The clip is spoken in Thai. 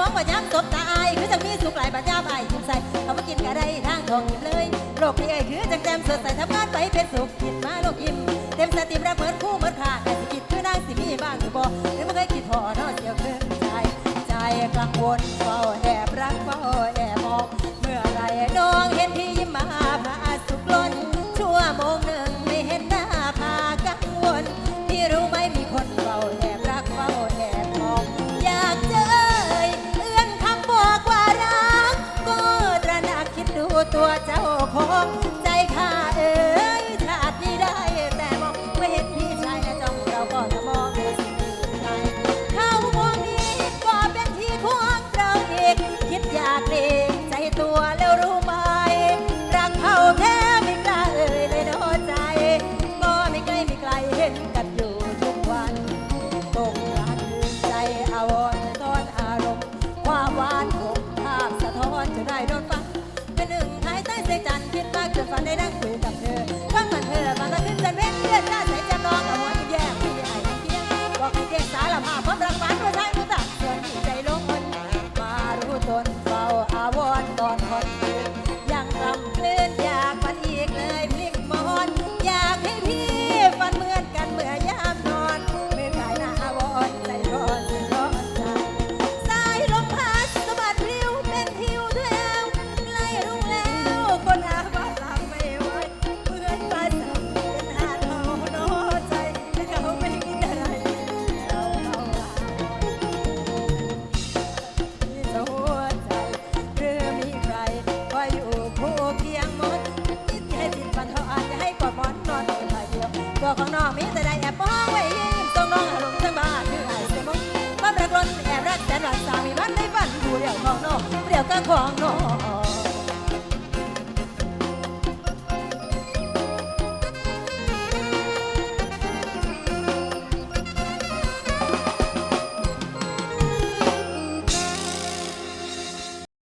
มองว่าย้ำตบตาอายคือจะมีสุขหลายปัญญาบายิ้มใส่เอามากินกะไดทางทองยิ้มเลยโลกนี้เอ้ยคือจังแจ่มสดใสทำงานไปเป็นสุขกินมาโลกยิ้มเต็มสติระเบิดคู่เหมือนขาดแต่สิกินคือนางสิมีบ้างหรือบ่หรือไม่เคยคิดพอนอเดียวเพื่มใจใจกังวล Santa Fanera, 的光荣